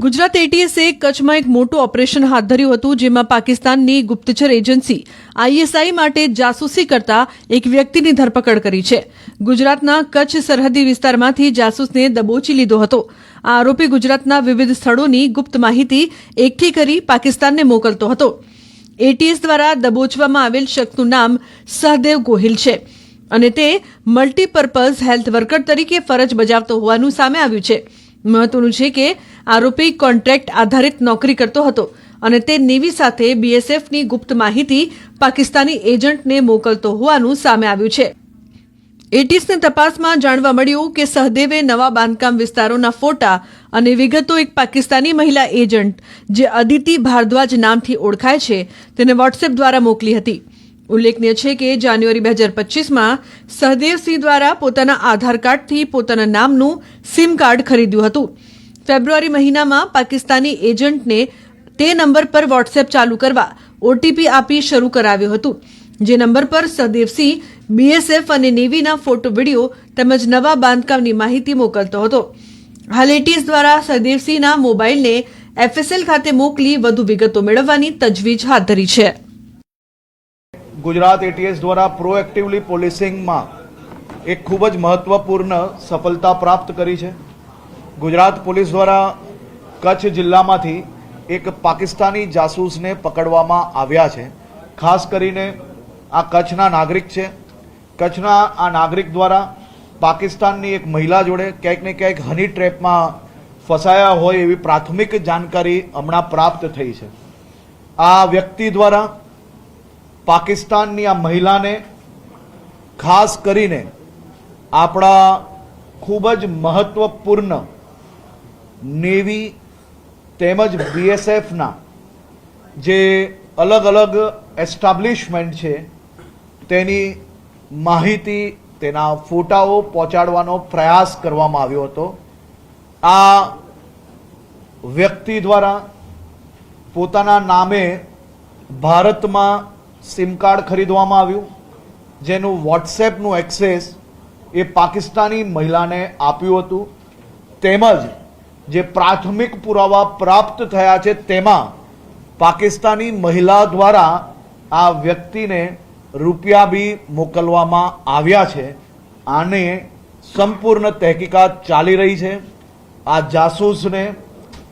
ગુજરાત એટીએસે કચ્છમાં એક મોટું ઓપરેશન હાથ ધર્યું હતું, જેમાં પાકિસ્તાનની ગુપ્તચર એજન્સી આઈએસઆઈ માટે જાસૂસી કરતા એક વ્યક્તિની ધરપકડ કરી છે. ગુજરાતના કચ્છ સરહદી વિસ્તારમાંથી જાસૂસને દબોચી લીધો હતો. આ આરોપી ગુજરાતના વિવિધ સ્થળોની ગુપ્ત માહિતી એકઠી કરી પાકિસ્તાનને મોકલતો હતો. એટીએસ દ્વારા દબોચવામાં આવેલ શખ્સનું નામ સહદેવ ગોહિલ છે અને તે મલ્ટીપર્પઝ હેલ્થ વર્કર તરીકે ફરજ બજાવતો હોવાનું સામે આવ્યું છે. મહત્વનું છે કે આરોપી કોન્ટ્રાક્ટ આધારિત નોકરી કરતો હતો અને તે નેવી સાથે બીએસએફની ગુપ્ત માહિતી પાકિસ્તાની એજન્ટને મોકલતો હોવાનું સામે આવ્યું છે. એટીસની તપાસમાં જાણવા મળ્યું કે સહદેવે નવા બાંધકામ વિસ્તારોના ફોટા અને વિગતો એક પાકિસ્તાની મહિલા એજન્ટ જે અદિતિ ભારદ્વાજ નામથી ઓળખાય છે તેને વોટ્સએપ દ્વારા મોકલી હતી. ઉલ્લેખનીય છે કે જાન્યુઆરી બે હજાર પચીસમાં સહદેવસિંહ દ્વારા પોતાના આધાર કાર્ડથી પોતાના નામનું સિમ કાર્ડ ખરીદ્યું હતું. ફેબ્રુઆરી મહિનામાં પાકિસ્તાની એજન્ટને તે નંબર પર વોટ્સએપ ચાલુ કરવા ઓટીપી આપી શરૂ કરાવ્યું હતું. જે નંબર પર સહદેવસિંહ, બીએસએફ અને નેવીના ફોટો, વીડિયો તેમજ નવા બાંધકામની માહિતી મોકલતો હતો. હાલ એટીએસ દ્વારા સહદેવસિંહના મોબાઈલને એફએસએલ ખાતે મોકલી વધુ વિગતો મેળવવાની તજવીજ હાથ ધરી છે. ગુજરાત એટીએસ દ્વારા પ્રોએક્ટિવલી પોલીસિંગમાં એક ખૂબ જ મહત્વપૂર્ણ સફળતા પ્રાપ્ત કરી છે. ગુજરાત પોલીસ દ્વારા કચ્છ જિલ્લામાંથી એક પાકિસ્તાની જાસૂસને પકડવામાં આવ્યા છે. ખાસ કરીને આ કચ્છના નાગરિક છે. કચ્છના આ નાગરિક દ્વારા પાકિસ્તાનની એક મહિલા જોડે ક્યાંક ને ક્યાંક હની ટ્રેપમાં ફસાયા હોય એવી પ્રાથમિક જાણકારી હમણાં પ્રાપ્ત થઈ છે. આ વ્યક્તિ દ્વારા પાકિસ્તાનની આ મહિલાને, ખાસ કરીને આપણા ખૂબ જ મહત્વપૂર્ણ નેવી તેમજ બીએસએફના જે અલગ અલગ એસ્ટાબ્લિશમેન્ટ છે, તેની માહિતી, તેના ફોટાઓ પહોંચાડવાનો પ્રયાસ કરવામાં આવ્યો હતો. આ વ્યક્તિ દ્વારા પોતાના નામે ભારતમાં સિમ કાર્ડ ખરીદવામાં આવ્યું. જેનું વોટ્સએપનું એક્સેસ એ પાકિસ્તાની મહિલાને આપ્યું હતું. તેમજ જે પ્રાથમિક પુરાવા પ્રાપ્ત થયા છે તેમાં પાકિસ્તાની મહિલા દ્વારા આ વ્યક્તિને રૂપિયા બી મોકલવામાં આવ્યા છે. આને સંપૂર્ણ તહેકીકાત ચાલી રહી છે. આ જાસૂસને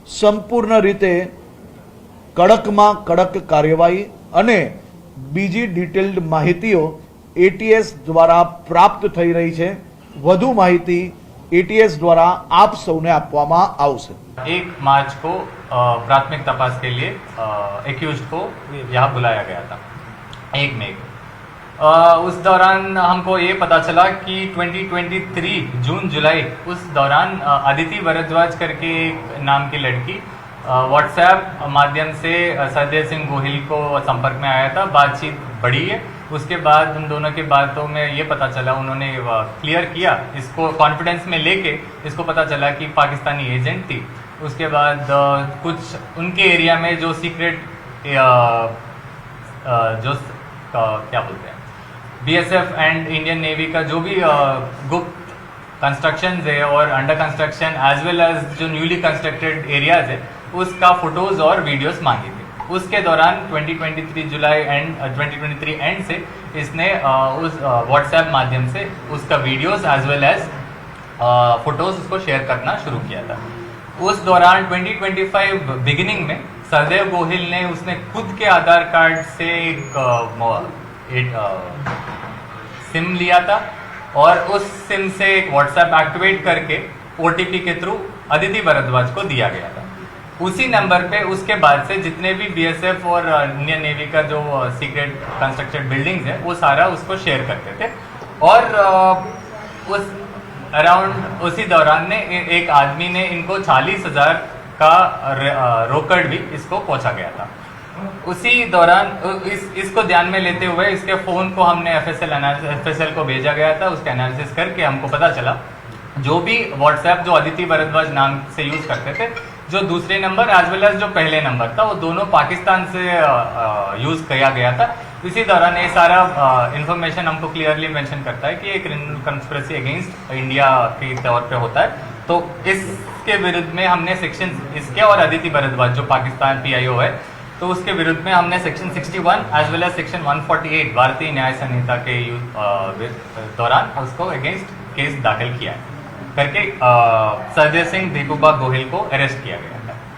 સંપૂર્ણ રીતે કડકમાં કડક કાર્યવાહી અને બીજી ડિટેલ્ડ માહિતીઓ એટીએસ દ્વારા પ્રાપ્ત થઈ રહી છે વધુ માહિતી એટીએસ દ્વારા આપ સૌને આપવામાં આવશે एक मार्च को अ, प्राथमिक तपास के लिए एक्यूज को यहाँ बुलाया गया था एक मई को अ, उस दौरान हमको ये पता चला कि 2023 जून जुलाई उस दौरान अ, अदिति भरद्वाज करके एक नाम की लड़की व्हाट्सएप माध्यम से सरदेव सिंह गोहिल को संपर्क में आया था। बातचीत बढ़ी है। उसके बाद उन दोनों की बातों में ये पता चला, उन्होंने क्लियर किया। इसको कॉन्फिडेंस में लेके इसको पता चला कि पाकिस्तानी एजेंट थी। उसके बाद कुछ उनके एरिया में जो सीक्रेट जो क्या बोलते हैं बीएसएफ एंड इंडियन नेवी का जो भी गुप्त कंस्ट्रक्शन है और under construction as well as जो न्यूली कंस्ट्रक्टेड एरियाज़ है उसका फ़ोटोज़ और वीडियोस मांगी थी उसके दौरान 2023 जुलाई एंड 2023 एंड से इसने उस व्हाट्सएप माध्यम से उसका videos as well as photos उसको शेयर करना शुरू किया था। उस दौरान 2025 बिगिनिंग में सरदेव गोहिल ने उसने खुद के आधार कार्ड से एक एक सिम लिया था और उस सिम से एक व्हाट्सएप एक्टिवेट करके ओटीपी के थ्रू अदिति भरद्वाज को दिया गया था। उसी नंबर पे, उसके बाद से जितने भी बीएसएफ और इंडियन नेवी का जो सीक्रेट कंस्ट्रक्टेड बिल्डिंग्स है, वो सारा उसको शेयर करते थे। और उस अराउंड उसी दौरान ने एक आदमी ने इनको चालीस हज़ार का रोकड़ भी इसको पहुँचा गया था। उसी दौरान इस, इसको ध्यान में लेते हुए इसके फ़ोन को हमने एफएसएल एफएसएल को भेजा गया था, उसका एनालिसिस करके हमको पता चला। जो भी व्हाट्सएप जो अदिति भरद्वाज नाम से यूज़ करते थे जो दूसरे नंबर एज वेल एज जो पहले नंबर था, वो दोनों पाकिस्तान से यूज़ किया गया था। इसी दौरान ये सारा इन्फॉर्मेशन हमको क्लियरली मेंशन करता है कि एक कंस्पिरेसी अगेंस्ट इंडिया के तौर पे होता है। तो इसके विरुद्ध में हमने सेक्शन इसके और अदिति भरद्वाज जो पाकिस्तान पीआईओ है तो उसके विरुद्ध में हमने section 61 as well as section 148 Bharatiya Nyaya संहिता के दौरान उसको अगेंस्ट केस दाखिल किया है। करके अ, सरदेव सिंह दीपूबा गोहिल को अरेस्ट किया गया है